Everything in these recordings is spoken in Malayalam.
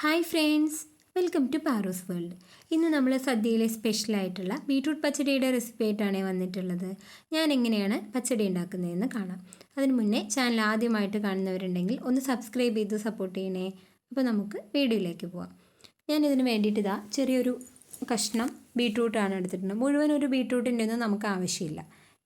Hi friends. Welcome to Paros world. ഇന്ന് നമ്മൾ സദ്യയിലെ സ്പെഷ്യലായിട്ടുള്ള ബീട്രൂട്ട് പച്ചടിയുടെ റെസിപ്പി ആയിട്ടാണ് വന്നിട്ടുള്ളത്. ഞാൻ എങ്ങനെയാണ് പച്ചടി ഉണ്ടാക്കുന്നതെന്ന് കാണാം. അതിന് മുന്നേ ചാനൽ ആദ്യമായിട്ട് കാണുന്നവരുണ്ടെങ്കിൽ ഒന്ന് സബ്സ്ക്രൈബ് ചെയ്ത് സപ്പോർട്ട് ചെയ്യണേ. അപ്പോൾ നമുക്ക് വീഡിയോയിലേക്ക് പോവാം. ഞാൻ ഇതിന് വേണ്ടിയിട്ട് ഇതാ ചെറിയൊരു കഷ്ണം ബീട്രൂട്ടാണ് എടുത്തിട്ടുണ്ട് മുഴുവൻ ഒരു ബീട്രൂട്ടിന്റെ ഒന്നും നമുക്ക് ആവശ്യമില്ല.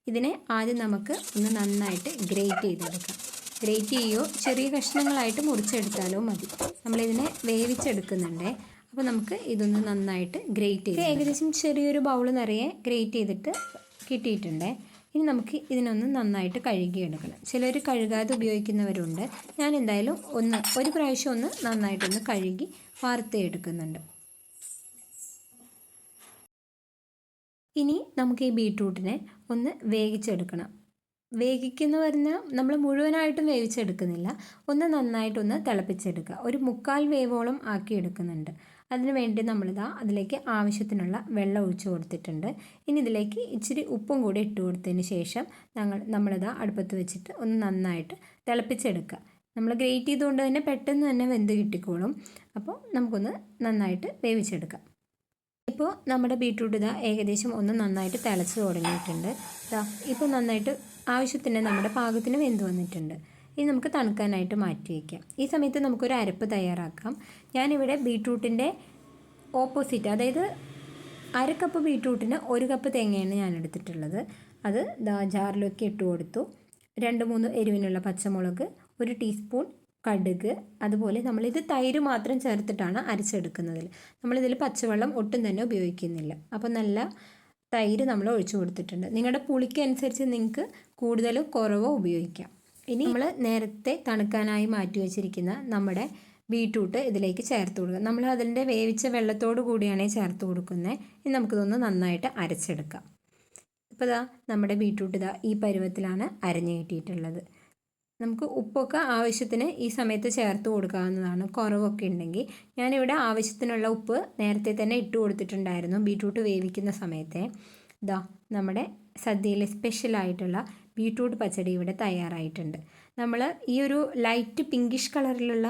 ഇതിനെ ആദ്യം നമുക്ക് ഒന്ന് നന്നായിട്ട് ഗ്രേറ്റ് ചെയ്തെടുക്കാം. ഗ്രേറ്റ് ചെയ്യുകയോ ചെറിയ കഷ്ണങ്ങളായിട്ട് മുറിച്ചെടുത്താലോ മതി. നമ്മളിതിനെ വേവിച്ചെടുക്കുന്നുണ്ട്. അപ്പോൾ നമുക്ക് ഇതൊന്ന് നന്നായിട്ട് ഗ്രേറ്റ് ചെയ്ത് ഏകദേശം ചെറിയൊരു ബൗൾ നിറയെ ഗ്രേറ്റ് ചെയ്തിട്ട് കിട്ടിയിട്ടുണ്ട്. ഇനി നമുക്ക് ഇതിനൊന്ന് നന്നായിട്ട് കഴുകിയെടുക്കണം. ചിലർ കഴുകാതെ ഉപയോഗിക്കുന്നവരുണ്ട്. ഞാൻ എന്തായാലും ഒന്ന് ഒരു പ്രാവശ്യം ഒന്ന് നന്നായിട്ടൊന്ന് കഴുകി വാർത്തയെടുക്കുന്നുണ്ട്. ഇനി നമുക്ക് ഈ ബീട്രൂട്ടിനെ ഒന്ന് വേവിച്ചെടുക്കണം. വേവിക്കുന്ന പറഞ്ഞാൽ നമ്മൾ മുഴുവനായിട്ടും വേവിച്ചെടുക്കുന്നില്ല. ഒന്ന് നന്നായിട്ടൊന്ന് തിളപ്പിച്ചെടുക്കുക. ഒരു മുക്കാൽ വേവോളം ആക്കി എടുക്കുന്നുണ്ട്. അതിന് വേണ്ടി നമ്മളിതാ അതിലേക്ക് ആവശ്യത്തിനുള്ള വെള്ളം ഒഴിച്ചു കൊടുത്തിട്ടുണ്ട്. ഇനി ഇതിലേക്ക് ഇച്ചിരി ഉപ്പും കൂടി ഇട്ട് കൊടുത്തതിന് ശേഷം ഞങ്ങൾ നമ്മളിതാ അടുപ്പത്ത് വെച്ചിട്ട് ഒന്ന് നന്നായിട്ട് തിളപ്പിച്ചെടുക്കുക. നമ്മൾ ഗ്രേറ്റ് ചെയ്തുകൊണ്ട് തന്നെ പെട്ടെന്ന് തന്നെ വെന്ത് കിട്ടിക്കോളും. അപ്പോൾ നമുക്കൊന്ന് നന്നായിട്ട് വേവിച്ചെടുക്കാം. ഇപ്പോൾ നമ്മുടെ ബീട്രൂട്ട് ഇതാ ഏകദേശം ഒന്ന് നന്നായിട്ട് തിളച്ച് തുടങ്ങിയിട്ടുണ്ട്. ഇതാ ഇപ്പോൾ നന്നായിട്ട് ആവശ്യത്തിന് നമ്മുടെ പാകത്തിന് വെന്ത് വന്നിട്ടുണ്ട്. ഇനി നമുക്ക് തണുക്കാനായിട്ട് മാറ്റി വയ്ക്കാം ഈ സമയത്ത് നമുക്കൊരു അരപ്പ് തയ്യാറാക്കാം. ഞാനിവിടെ ബീട്രൂട്ടിന്റെ ഓപ്പോസിറ്റ് അതായത് അര കപ്പ് ബീട്രൂട്ടിന് ഒരു കപ്പ് തേങ്ങയാണ് ഞാൻ എടുത്തിട്ടുള്ളത്. അത് ദാ ജാറിലൊക്കെ ഇട്ട് കൊടുത്തു. രണ്ട് മൂന്ന് എരിവിനുള്ള പച്ചമുളക് ഒരു ടീസ്പൂൺ കടുക് അതുപോലെ നമ്മളിത് തൈര് മാത്രം ചേർത്തിട്ടാണ് അരച്ചെടുക്കുന്നതിൽ. നമ്മളിതിൽ പച്ചവെള്ളം ഒട്ടും തന്നെ ഉപയോഗിക്കുന്നില്ല. അപ്പോൾ നല്ല തൈര് നമ്മൾ ഒഴിച്ചു കൊടുത്തിട്ടുണ്ട്. നിങ്ങളുടെ പുളിക്ക് അനുസരിച്ച് നിങ്ങൾക്ക് കൂടുതലോ കുറവോ ഉപയോഗിക്കാം. ഇനി നമ്മൾ നേരത്തെ തണുക്കാനായി മാറ്റി വെച്ചിരിക്കുന്ന നമ്മുടെ ബീട്രൂട്ട് ഇതിലേക്ക് ചേർത്ത് കൊടുക്കുക. നമ്മൾ അതിന്റെ വേവിച്ച വെള്ളത്തോട് കൂടിയാണ് ചേർത്ത് കൊടുക്കുന്നത്. ഇനി നമുക്കിതൊന്ന് നന്നായിട്ട് അരച്ചെടുക്കാം. ഇപ്പോൾ ഇതാ നമ്മുടെ ബീട്രൂട്ട് ഇതാ ഈ പരുവത്തിലാണ് അരഞ്ഞു കിട്ടിയിട്ടുള്ളത്. നമുക്ക് ഉപ്പൊക്കെ ആവശ്യത്തിന് ഈ സമയത്ത് ചേർത്ത് കൊടുക്കാവുന്നതാണ്. കുറവൊക്കെ ഉണ്ടെങ്കിൽ. ഞാനിവിടെ ആവശ്യത്തിനുള്ള ഉപ്പ് നേരത്തെ തന്നെ ഇട്ട് കൊടുത്തിട്ടുണ്ടായിരുന്നു. ബീട്രൂട്ട് വേവിക്കുന്ന സമയത്തെ. ഇതാ നമ്മുടെ സദ്യയിലെ സ്പെഷ്യലായിട്ടുള്ള ബീട്രൂട്ട് പച്ചടി ഇവിടെ തയ്യാറായിട്ടുണ്ട്. നമ്മൾ ഈ ഒരു ലൈറ്റ് പിങ്കിഷ് കളറിലുള്ള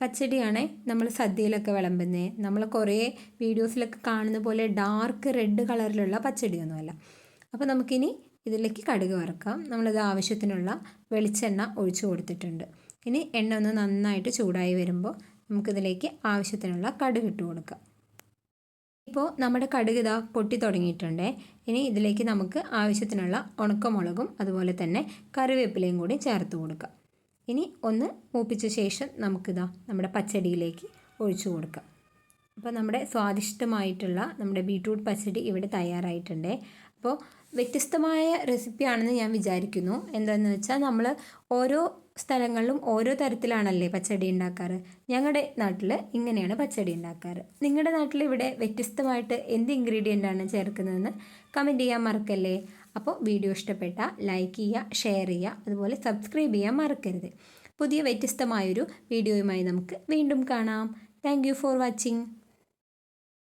പച്ചടിയാണ് നമ്മൾ സദ്യയിലൊക്കെ വിളമ്പുന്നത് നമ്മൾ കുറേ വീഡിയോസിലൊക്കെ കാണുന്ന പോലെ ഡാർക്ക് റെഡ് കളറിലുള്ള പച്ചടിയൊന്നുമല്ല. അപ്പോൾ നമുക്കിനി ഇതിലേക്ക് കടുക് വറുക്കാം. നമ്മളിത് ആവശ്യത്തിനുള്ള വെളിച്ചെണ്ണ ഒഴിച്ചു കൊടുത്തിട്ടുണ്ട്. ഇനി എണ്ണ ഒന്ന് നന്നായിട്ട് ചൂടായി വരുമ്പോൾ നമുക്കിതിലേക്ക് ആവശ്യത്തിനുള്ള കടുക് ഇട്ട് കൊടുക്കാം. ഇപ്പോൾ നമ്മുടെ കടുക് ഇതാ പൊട്ടി തുടങ്ങിയിട്ടുണ്ട്. ഇനി ഇതിലേക്ക് നമുക്ക് ആവശ്യത്തിനുള്ള ഉണക്കമുളകും അതുപോലെ തന്നെ കറിവേപ്പിലയും കൂടി ചേർത്ത് കൊടുക്കാം. ഇനി ഒന്ന് മൂപ്പിച്ച ശേഷം നമുക്കിതാ നമ്മുടെ പച്ചടിയിലേക്ക് ഒഴിച്ചു കൊടുക്കാം. അപ്പോൾ നമ്മുടെ സ്വാദിഷ്ടമായിട്ടുള്ള നമ്മുടെ ബീട്രൂട്ട് പച്ചടി ഇവിടെ തയ്യാറായിട്ടുണ്ട്. അപ്പോൾ വ്യത്യസ്തമായ റെസിപ്പിയാണെന്ന് ഞാൻ വിചാരിക്കുന്നു. എന്താണെന്ന് വെച്ചാൽ നമ്മൾ ഓരോ സ്ഥലങ്ങളിലും ഓരോ തരത്തിലാണല്ലേ പച്ചടി ഉണ്ടാക്കാറ് ഞങ്ങളുടെ നാട്ടിൽ ഇങ്ങനെയാണ് പച്ചടി ഉണ്ടാക്കാറ് നിങ്ങളുടെ നാട്ടിൽ ഇവിടെ വ്യത്യസ്തമായിട്ട് എന്ത് ഇൻഗ്രീഡിയന്റ് ആണ് ചേർക്കുന്നതെന്ന് കമന്റ് ചെയ്യാൻ മറക്കല്ലേ? അപ്പോൾ വീഡിയോ ഇഷ്ടപ്പെട്ട ലൈക്ക് ചെയ്യുക ഷെയർ ചെയ്യുക അതുപോലെ സബ്സ്ക്രൈബ് ചെയ്യാൻ മറക്കരുത്. പുതിയ വ്യത്യസ്തമായൊരു വീഡിയോയുമായി നമുക്ക് വീണ്ടും കാണാം. Thank for watching